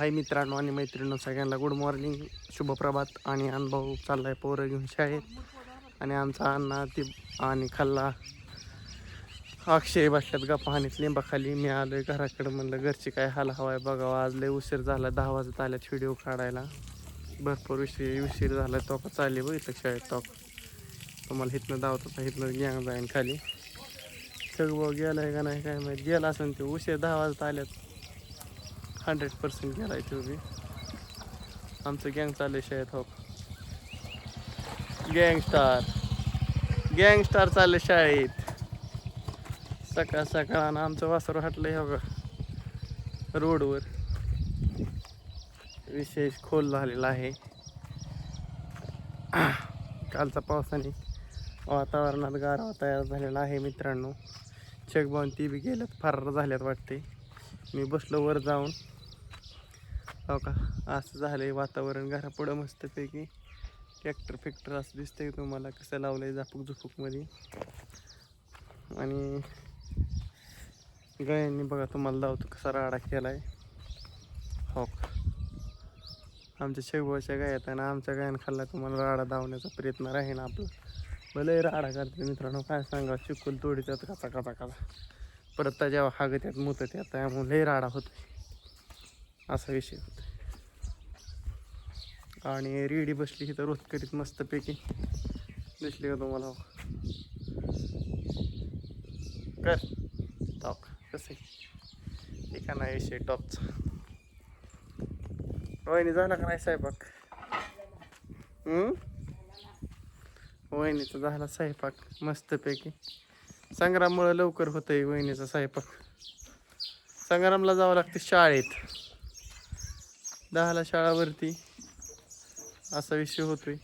हाय मित्रांनो आणि मैत्रिणींनो सगळ्यांना गुड मॉर्निंग शुभप्रभात आणि अनुभव चाललाय पोरं घेऊन शाळेत. आणि आमचा अण्णा ती आणि खाल्ला. अक्षय बसल्यात गप्पा हानीत लिंबाखाली. मी आलोय घराकडे म्हणलं घरची काय हाल हवाय बघावं. आज लय उशीर झाला दहा वाजत आल्यात व्हिडिओ काढायला. भरपूर उशीर उशीर झाला तोका चालली बघितलं शाळेत तो तुम्हाला हिथनं धावत होता हिथनं गँग जाईन खाली. सगळं गेलं आहे का नाही काय माहिती. गेला असेल ते उशीर दहा वाजता आल्यात. हंड्रेड पर्सेंट गेलाय तो बी आमचं गँग चालले शाळेत हो. गँगस्टार. गँगस्टार चालले शाळेत. सकाळ सकाळ आणि आमचं वासर हटलंय हो का रोडवर. विशेष खोल झालेला आहे. कालचा पावसाने वातावरणात गारवा तयार झालेला आहे मित्रांनो. चेकबाऊन ती बी गेल्यात फार झाल्यात वाटते मी बसलो वर जाऊन. हो का? असं झालं आहे वातावरण. घरापुढं मस्तपैकी ट्रॅक्टर फॅक्टर असं दिसतंय तुम्हाला कसं लावलं आहे झापूक झुपूकमध्ये आणि गायांनी बघा तुम्हाला लावतो कसा राडा केला आहे हो का? आमच्या शेगोच्या गायात आणि आमच्या गायन खाल्ला तुम्हाला राडा धावण्याचा प्रयत्न राहील आपला. भले राडा करते मित्रांनो. काय सांगा चिकूल तोडीतात कसा कसा कसा परत त्या जेव्हा हागत यात त्या त्यामुळे लय राडा होतो असा विषय होता आणि रेडी बसली ही तर रोज करीत मस्तपैकी. दिसली का तुम्हाला? कर. टॉक कसं आहे? एका नाही विषय टॉपचा. वहिनी झाला का नाही स्वयंपाक? वहिनीचा झाला स्वयंपाक मस्तपैकी. संग्राममुळं लवकर होतंय वहिनीचा स्वयंपाक. संग्रामला जावं लागतं शाळेत. दहाला शाळावरती असा विषय होतोय.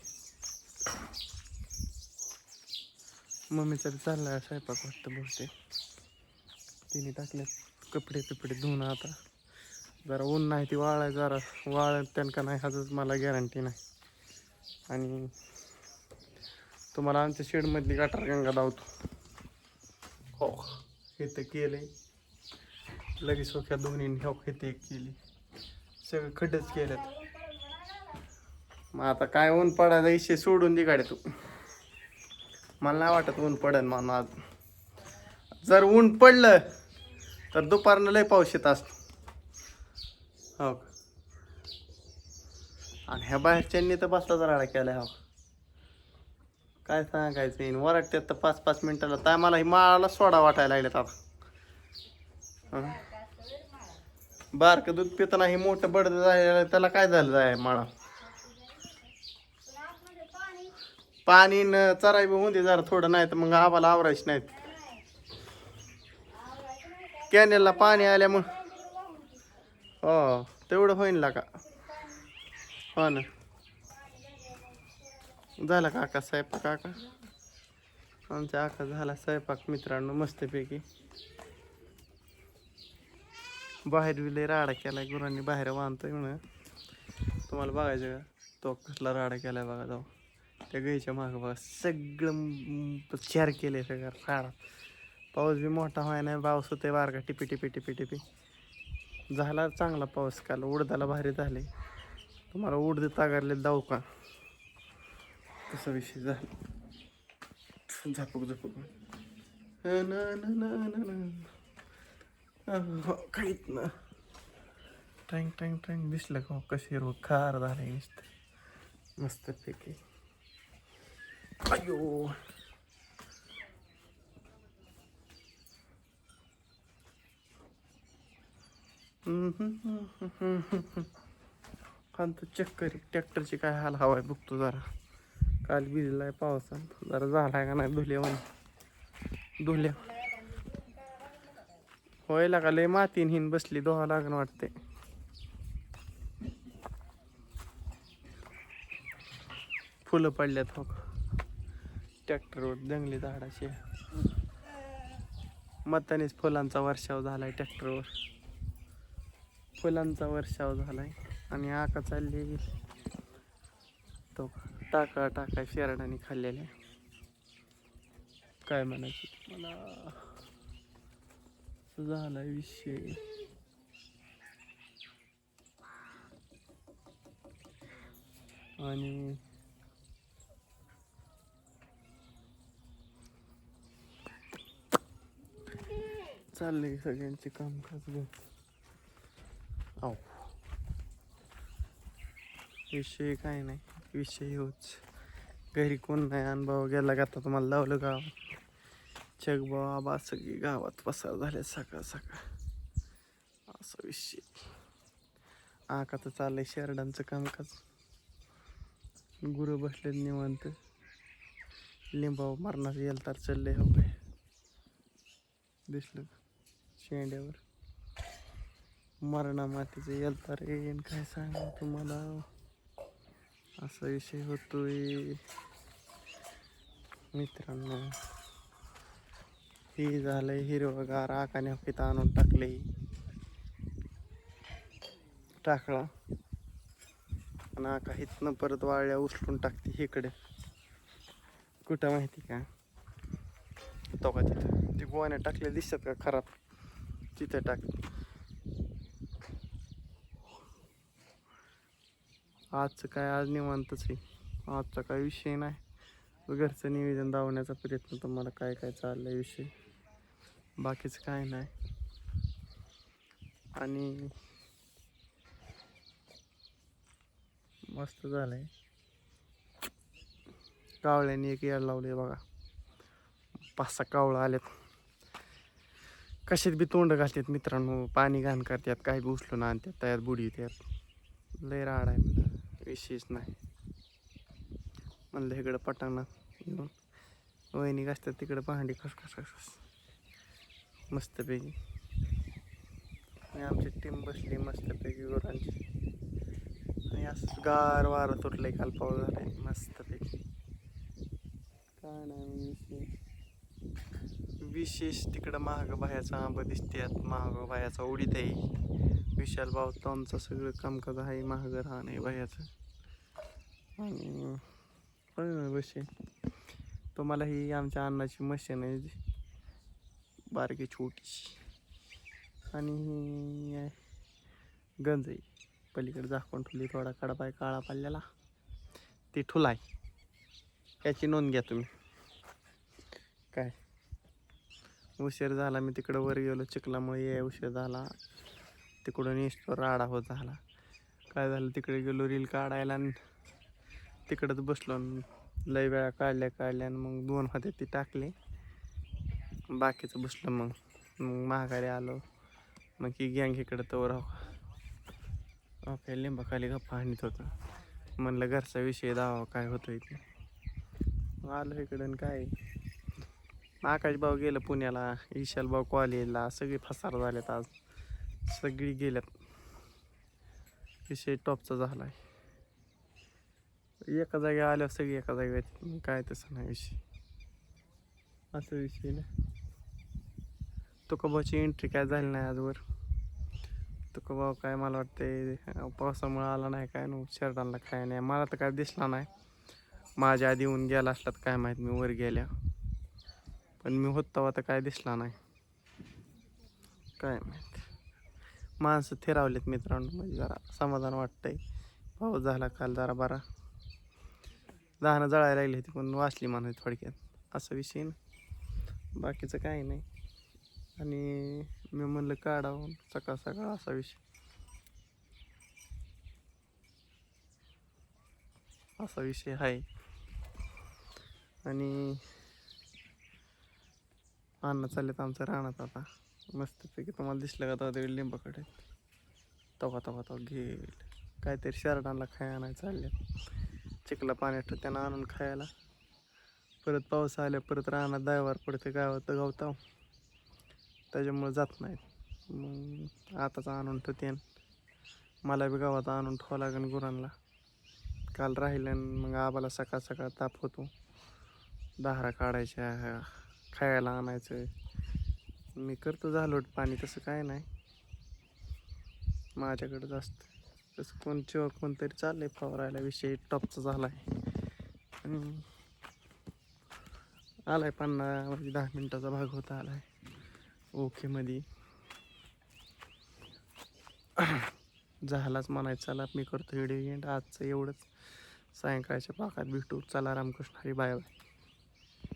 मम्मीचा बी चाललाय स्वयंपाक वाटतं बहुतेक. तिने टाकल्यात कपडे पिपडे धुवून आता. जरा ऊन नाही ती वाळाय जरा. वाळ त्यांना नाही ह्याच मला गॅरंटी नाही. आणि तुम्हाला आमच्या शेडमधली गटार गंगा धावतो हो. हे तर केलंय. लगेच सोख्या दोन्ही हो हे ते केली. सगळं खड्डच केल्यात. मग आता काय ऊन पडायला इशे सोडून दे गाड्या तू. मला नाही वाटत ऊन पडेल म्हणून आज. जर ऊन पडलं तर दुपारनं लय पाऊस येत असतो. हो आणि ह्या बाहेरच्यांनी तर बसला राडा केलाय हो काय सांगायचं येईन वराटत्यात तर पाच पाच मिनिटाला काय मला ही माळाला सोडा वाटायला लागल्यात आता. हं. बारकं दूध पिताना हे मोठं बडद झालेलं त्याला काय झालं आहे माळा? पाणी न चराई बी होऊन दे जरा थोडं नाही तर मग आम्हाला आवरायच नाहीत. कॅनेलला पाणी आल्यामुळं हो तेवढं होईन का हो ना. झाला काका स्वयंपाक काका? आमच्या आका झाला स्वयंपाक मित्रांनो मस्तपैकी. बाहेर विले राडा केलाय गुरांनी बाहेर बांधतोय म्हणून. तुम्हाला बघायचं का? तो कसला राडा केलाय बघा जाऊ त्या गाईच्या मागं बघा सगळं म- चार केले सगळं राडा पाऊस बी मोठा व्हाय नाही पाऊस होते बारका टिपी टिपी टिपी टिपी. झाला चांगला पाऊस काल उडदाला भारी झाले. तुम्हाला उडदे तागारले जाऊ का तसा विषय झाला झापूक झपक न काहीच ना टँक टँक टँक दिसलं का कशी रोग खार झाले नुसतं मस्तपैकी अयो खालतो चक्कर ट्रॅक्टरची काय हाल हवाय बघतो जरा काल भिजलाय पावसात. जरा झालाय का नाही धुल्या धुल्या होय लागा लय मातीन हिन बसली दोहा लागण वाटते फुलं पडल्यात हो ट्रॅक्टरवर जंगली झाडाची मतानेच फुलांचा वर्षाव झालाय ट्रॅक्टरवर फुलांचा वर्षाव झालाय आणि आका चालली तो टाका टाका शेरडाने खाल्लेल्या काय म्हणायचं मला झाला विषय. आणि चाललंय सगळ्यांचे कामकाज घेत विषय काय नाही. विषय होच घरी कोण नाही अनुभव गेला का आता तुम्हाला लावलं गाव. चक बाबा सगळी गावात पसार झाले सकाळ सकाळ. असा विषय. आका तर चाललंय शेरडांचं कामकाज. गुरु बसले निवांत. लिंबाव मरणाचं येलतार चाललंय हो काय दिसलं का? शेंड्यावर. मरणा मातीचं येलतार येईन काय सांग तुम्हाला? असा विषय होतोय. मित्रांनो हे झालंय हिरवगार आकाने पिता आणून टाकले टाकळा. आणि आका इथनं परत वाळ्या उचलून टाकते इकडे. कुठं माहिती का? तो का तिथं. ते गोवाने टाकले दिसतात का? खराब. तिथं टाक. आजचं काय आज निवांतच आहे. आजचा काय विषय नाही. घरचं निवेदन दावण्याचा प्रयत्न तुम्हाला काय काय चाललंय विषय? बाकीचं काय नाही. आणि मस्त झालंय. कावळ्याने एक याड लावले बघा. पाच सहा कावळं आलेत कशात बी तोंड घालतात मित्रांनो. पाणी घाण करतात काही बी उचलून आणतात त्यात बुडी त्यात लय राड आहे. विशेष नाही. म्हणलं इकडं पटांगणात येऊन वहिनी असतात तिकडं भांडी खस खस खस मस्तपैकी. आणि आमची टीम बसली मस्तपैकी गुरांची. आणि असं गार वारं तुटलंय काल पाऊस झालाय मस्तपैकी. काय नाही विशेष. विशेष तिकडं महाग बाह्याचा आंबा दिसतात महाग बाह्याचा उडीत आहे. विशाल भाऊ आमचं सगळं कामकाज आहे महागर राहण आहे भयाचं आणि पण बसे. तुम्हाला ही आमच्या अन्नाची मशीन आहे बारकी छोटीशी. आणि ही गंज आहे. पलीकडे झाकून ठेवली थोडा कडपा पाय काळा पाल्याला ती ठुला आहे याची नोंद घ्या तुम्ही. काय? उशीर झाला मी तिकडं वर गेलो चिखलामुळे उशीर झाला. तिकडून इस्टवर राडा होत झाला. काय झालं तिकडे गेलो रील काढायला आणि तिकडंच बसलो. आणि वेळा काढल्या काढल्या आणि मग दोन होते ती टाकले. बाकीचं बसलो मग. मग महागारी आलो. मग ही गँग इकडं तवर आपल्या लिंबाखाली गप्पा आणत होतं. म्हणलं घरचा विषय दावा काय होतो ते मग आलो इकडं आणि काय? आकाश भाऊ गेलं पुण्याला. ईशाल भाऊ कॉलेजला सगळे फसार झालेत आज. सगळी गेल्यात. विषय टॉपचा झालाय एका जागी आल्यावर सगळी एका जागी मग काय तसं नाही विषय. असं विषय ना. तुकोबाची एंट्री काय झाली नाही आजवर? तुकोबाव काय मला वाटते पावसामुळे आला नाही काय नऊ शर्टांना काय नाही. मला तर काय दिसला नाही. माझ्या आधी येऊन गेला असल्यात काय माहीत मी वर गेल्या. पण मी होत तेव्हा तर काय दिसला नाही. काय माहीत. माणसं थिरावलेत मित्रांनो म्हणजे जरा समाधान वाटतंय. पाऊस झाला काल जरा बरा. दहानं जळायला लागली होती पण वाचली म्हणायची थोडक्यात. असा विषय ना. बाकीचं काही नाही. आणि मी म्हणलं काढावं सकाळ सकाळ असा विषय. असा विषय आहे. आणि अन्न चाललेत आमचं राहण्यात आता. मस्तपैकी तुम्हाला दिसलं का तेव्हा ते लिंबाकडे? तवा तवा तवा घेईल. काहीतरी शरडांना खायला नाही चालले चिखला पाण्यात त्यांना आणून खायला. परत पाऊस आल्या परत राहणार दायवार पडते गावात गावताव. त्याच्यामुळे जात नाहीत. मग आताच आणून ठेवते मला बी गावात आणून ठेवावं लागेल गुरांना. काल राहिलं आणि मग आबाला सकाळ सकाळ ताप होतो. दहारा काढायच्या. खायला आणायचं मी करतो झालोट पाणी तसं काय नाही. माझ्याकडं जास्त तसं कोण चिवा कोणतरी चाललंय फवारायला विषय टॉपचा झाला आहे आलाय पन्ना म्हणजे दहा मिनिटाचा भाग होता आलाय. ओके ओकेमध्ये झालाच म्हणायचं चला मी करतो व्हिडिओ एंड. आजचं एवढंच. सायंकाळच्या पाकात भेटू. चला रामकृष्ण हरी बाय बाय.